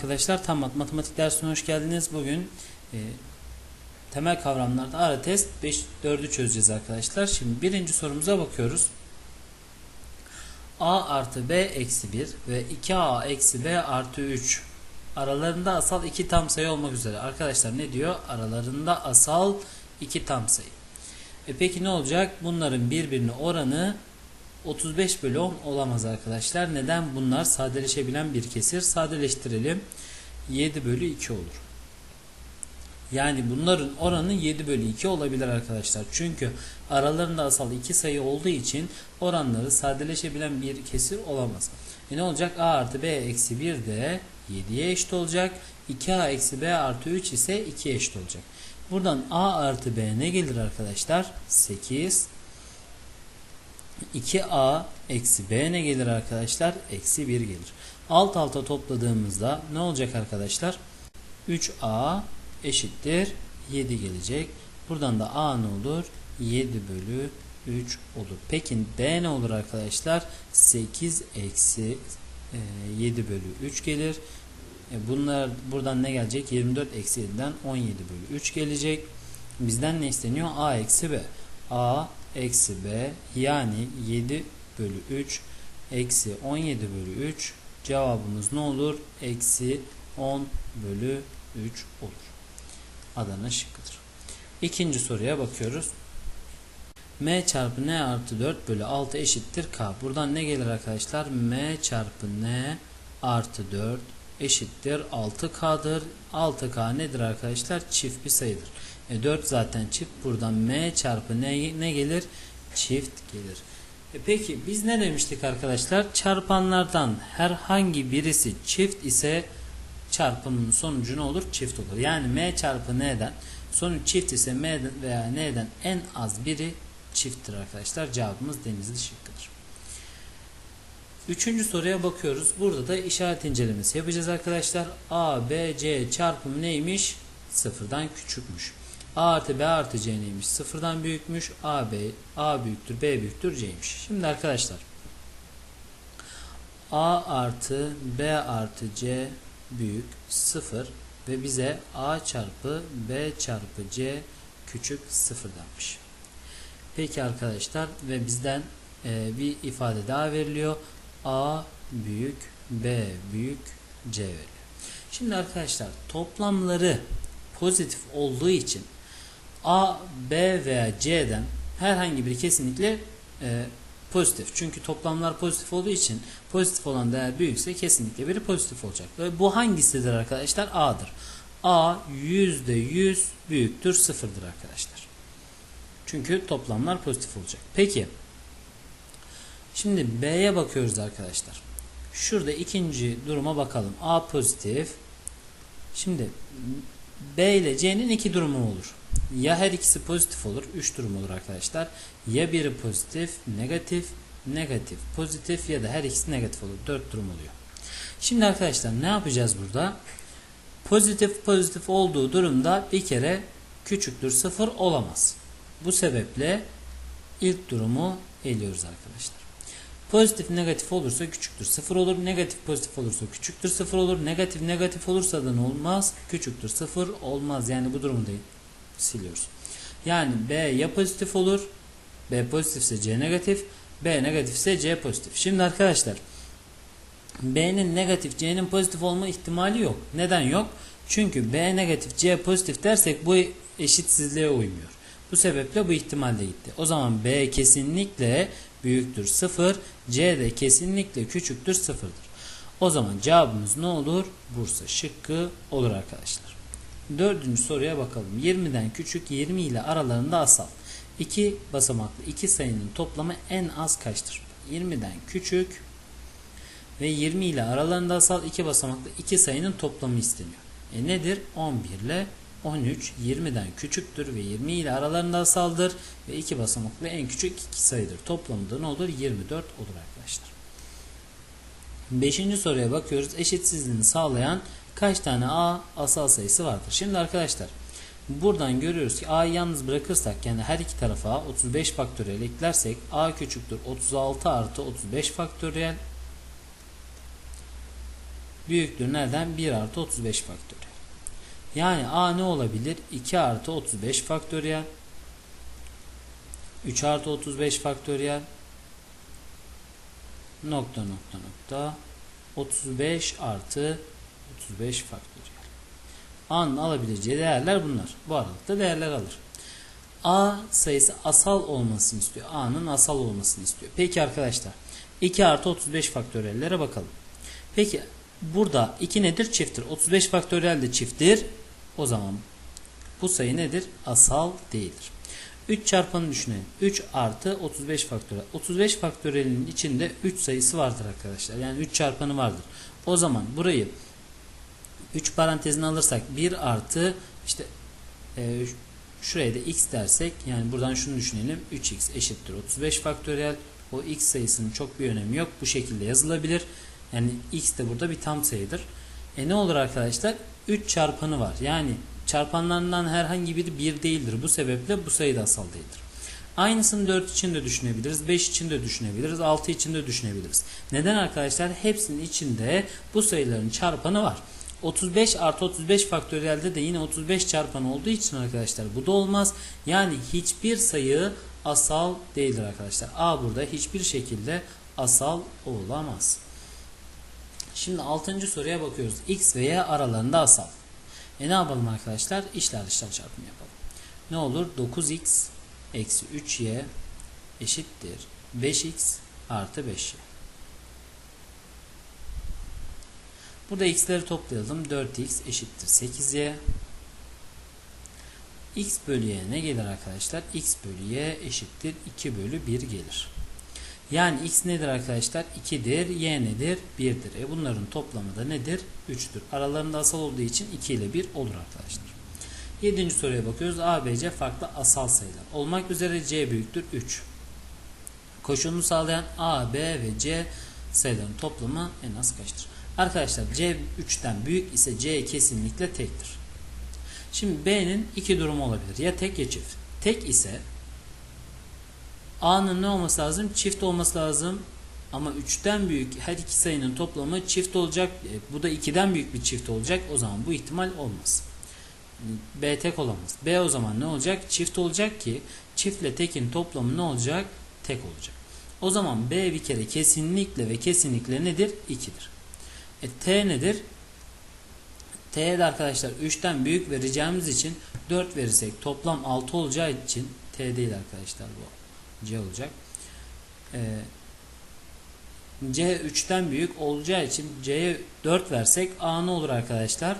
Arkadaşlar tam mat- matematik dersine hoş geldiniz. Bugün e, temel kavramlarda ara test 5 4'ü çözeceğiz arkadaşlar. Şimdi birinci sorumuza bakıyoruz. a artı b eksi 1 ve 2a eksi b artı 3 aralarında asal iki tam sayı olmak üzere. Arkadaşlar ne diyor? Aralarında asal iki tam sayı. E peki ne olacak? Bunların birbirine oranı 35 bölü 10 olamaz arkadaşlar. Neden? Bunlar sadeleşebilen bir kesir. Sadeleştirelim. 7 bölü 2 olur. Yani bunların oranı 7 bölü 2 olabilir arkadaşlar. Çünkü aralarında asal iki sayı olduğu için oranları sadeleşebilen bir kesir olamaz. E ne olacak? A artı B eksi 1 de 7'ye eşit olacak. 2A eksi B artı 3 ise 2'ye eşit olacak. Buradan A artı B ne gelir arkadaşlar? 8 2a eksi b ne gelir arkadaşlar? Eksi 1 gelir. Alt alta topladığımızda ne olacak arkadaşlar? 3a eşittir 7 gelecek. Buradan da a ne olur? 7 bölü 3 olur. Peki b ne olur arkadaşlar? 8 eksi e, 7 bölü 3 gelir. E, bunlar buradan ne gelecek? 24 eksi 7'den 17 bölü 3 gelecek. Bizden ne isteniyor? a eksi b. a eksi b yani 7 bölü 3 eksi 17 bölü 3 cevabımız ne olur? Eksi 10 bölü 3 olur. Adana şıkkıdır. İkinci soruya bakıyoruz. m çarpı n artı 4 bölü 6 eşittir k. Buradan ne gelir arkadaşlar? m çarpı n artı 4 eşittir 6k'dır. 6k nedir arkadaşlar? Çift bir sayıdır. E 4 zaten çift. Buradan m çarpı ne, ne gelir? Çift gelir. E peki biz ne demiştik arkadaşlar? Çarpanlardan herhangi birisi çift ise çarpımın sonucu ne olur? Çift olur. Yani m çarpı n'den sonuç çift ise m veya n'den en az biri çifttir arkadaşlar. Cevabımız denizli şıkkıdır. Üçüncü soruya bakıyoruz. Burada da işaret incelemesi yapacağız arkadaşlar. A, B, C çarpımı neymiş? Sıfırdan küçükmüş. A artı B artı C neymiş? Sıfırdan büyükmüş. A, B, A büyüktür, B büyüktür, C'ymiş. Şimdi arkadaşlar A artı B artı C büyük sıfır ve bize A çarpı B çarpı C küçük sıfırdanmış. Peki arkadaşlar ve bizden e, bir ifade daha veriliyor. A büyük B büyük C veriliyor. Şimdi arkadaşlar toplamları pozitif olduğu için A, B veya C'den herhangi biri kesinlikle e, pozitif. Çünkü toplamlar pozitif olduğu için pozitif olan değer büyükse kesinlikle biri pozitif olacak. Ve bu hangisidir arkadaşlar? A'dır. A %100 büyüktür sıfırdır arkadaşlar. Çünkü toplamlar pozitif olacak. Peki. Şimdi B'ye bakıyoruz arkadaşlar. Şurada ikinci duruma bakalım. A pozitif. Şimdi B ile C'nin iki durumu olur. Ya her ikisi pozitif olur. Üç durum olur arkadaşlar. Ya biri pozitif, negatif, negatif, pozitif ya da her ikisi negatif olur. Dört durum oluyor. Şimdi arkadaşlar ne yapacağız burada? Pozitif pozitif olduğu durumda bir kere küçüktür sıfır olamaz. Bu sebeple ilk durumu eliyoruz arkadaşlar. Pozitif negatif olursa küçüktür sıfır olur. Negatif pozitif olursa küçüktür sıfır olur. Negatif negatif olursa da ne olmaz? Küçüktür sıfır olmaz. Yani bu durumu da siliyoruz. Yani B ya pozitif olur. B pozitifse C negatif. B negatifse C pozitif. Şimdi arkadaşlar B'nin negatif C'nin pozitif olma ihtimali yok. Neden yok? Çünkü B negatif C pozitif dersek bu eşitsizliğe uymuyor. Bu sebeple bu ihtimal de gitti. O zaman B kesinlikle büyüktür 0. C de kesinlikle küçüktür 0'dır. O zaman cevabımız ne olur? Bursa şıkkı olur arkadaşlar. Dördüncü soruya bakalım. 20'den küçük 20 ile aralarında asal. İki basamaklı iki sayının toplamı en az kaçtır? 20'den küçük ve 20 ile aralarında asal iki basamaklı iki sayının toplamı isteniyor. E nedir? 11 ile 13 20'den küçüktür ve 20 ile aralarında asaldır ve iki basamaklı en küçük iki sayıdır. Toplamda ne olur? 24 olur arkadaşlar. Beşinci soruya bakıyoruz. Eşitsizliğini sağlayan kaç tane A asal sayısı vardır? Şimdi arkadaşlar buradan görüyoruz ki A'yı yalnız bırakırsak yani her iki tarafa 35 faktöriyel eklersek A küçüktür 36 artı 35 faktöriyel büyüktür nereden? 1 artı 35 faktöriyel. Yani A ne olabilir? 2 artı 35 faktöriyel. 3 artı 35 faktöriyel. Nokta nokta nokta. 35 artı 35 faktöriyel. A'nın alabileceği değerler bunlar. Bu aralıkta değerler alır. A sayısı asal olmasını istiyor. A'nın asal olmasını istiyor. Peki arkadaşlar 2 artı 35 faktöriyellere bakalım. Peki burada 2 nedir? Çifttir. 35 faktöriyel de çifttir. O zaman bu sayı nedir? Asal değildir. 3 çarpanı düşünelim. 3 artı 35 faktöriyel. 35 faktöriyelin içinde 3 sayısı vardır arkadaşlar. Yani 3 çarpanı vardır. O zaman burayı 3 parantezine alırsak 1 artı işte e, şuraya da x dersek yani buradan şunu düşünelim. 3x eşittir 35 faktöriyel. O x sayısının çok bir önemi yok. Bu şekilde yazılabilir. Yani x de burada bir tam sayıdır. E ne olur arkadaşlar? 3 çarpanı var. Yani çarpanlarından herhangi biri 1 değildir. Bu sebeple bu sayı da asal değildir. Aynısını 4 için de düşünebiliriz. 5 için de düşünebiliriz. 6 için de düşünebiliriz. Neden arkadaşlar? Hepsinin içinde bu sayıların çarpanı var. 35 artı 35 faktöriyelde de yine 35 çarpanı olduğu için arkadaşlar bu da olmaz. Yani hiçbir sayı asal değildir arkadaşlar. A burada hiçbir şekilde asal olamaz. Şimdi 6. soruya bakıyoruz. X ve Y aralarında asal. E ne yapalım arkadaşlar? İşler dışlar çarpımı yapalım. Ne olur? 9x eksi 3y eşittir 5x artı 5y. Burada x'leri toplayalım. 4x eşittir 8y. x bölü y ne gelir arkadaşlar? x bölü y eşittir 2 bölü 1 gelir. Yani x nedir arkadaşlar? 2'dir. Y nedir? 1'dir. E bunların toplamı da nedir? 3'tür. Aralarında asal olduğu için 2 ile 1 olur arkadaşlar. 7. soruya bakıyoruz. A, B, C farklı asal sayılar. Olmak üzere C büyüktür 3. Koşulunu sağlayan A, B ve C sayıların toplamı en az kaçtır? Arkadaşlar C 3'ten büyük ise C kesinlikle tektir. Şimdi B'nin iki durumu olabilir. Ya tek ya çift. Tek ise A'nın ne olması lazım? Çift olması lazım. Ama 3'ten büyük her iki sayının toplamı çift olacak. E, bu da 2'den büyük bir çift olacak. O zaman bu ihtimal olmaz. B tek olamaz. B o zaman ne olacak? Çift olacak ki çiftle tekin toplamı ne olacak? Tek olacak. O zaman B bir kere kesinlikle ve kesinlikle nedir? 2'dir. E, T nedir? T'ye de arkadaşlar 3'ten büyük vereceğimiz için 4 verirsek toplam 6 olacağı için T değil arkadaşlar bu. C olacak. Ee, C 3'ten büyük olacağı için C'ye 4 versek A ne olur arkadaşlar?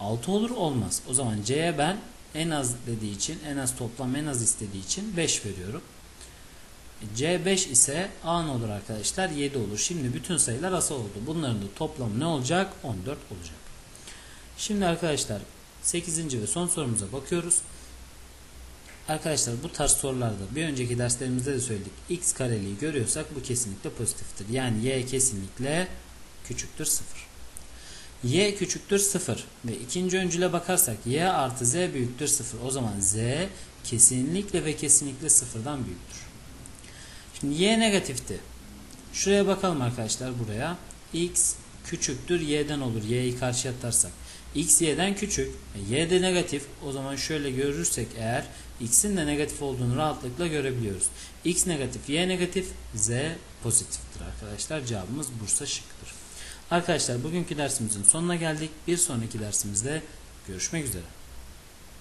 6 olur olmaz. O zaman C'ye ben en az dediği için en az toplam en az istediği için 5 veriyorum. C5 ise A ne olur arkadaşlar? 7 olur. Şimdi bütün sayılar asal oldu. Bunların da toplamı ne olacak? 14 olacak. Şimdi arkadaşlar 8. ve son sorumuza bakıyoruz. Arkadaşlar bu tarz sorularda bir önceki derslerimizde de söyledik. X kareliği görüyorsak bu kesinlikle pozitiftir. Yani Y kesinlikle küçüktür 0. Y küçüktür 0 ve ikinci öncüle bakarsak Y artı Z büyüktür 0. O zaman Z kesinlikle ve kesinlikle sıfırdan büyüktür. Şimdi Y negatifti. Şuraya bakalım arkadaşlar buraya. X küçüktür Y'den olur. Y'yi karşıya atarsak. X Y'den küçük. E, y de negatif. O zaman şöyle görürsek eğer X'in de negatif olduğunu rahatlıkla görebiliyoruz. X negatif, Y negatif, Z pozitiftir arkadaşlar. Cevabımız Bursa şıkkıdır. Arkadaşlar bugünkü dersimizin sonuna geldik. Bir sonraki dersimizde görüşmek üzere.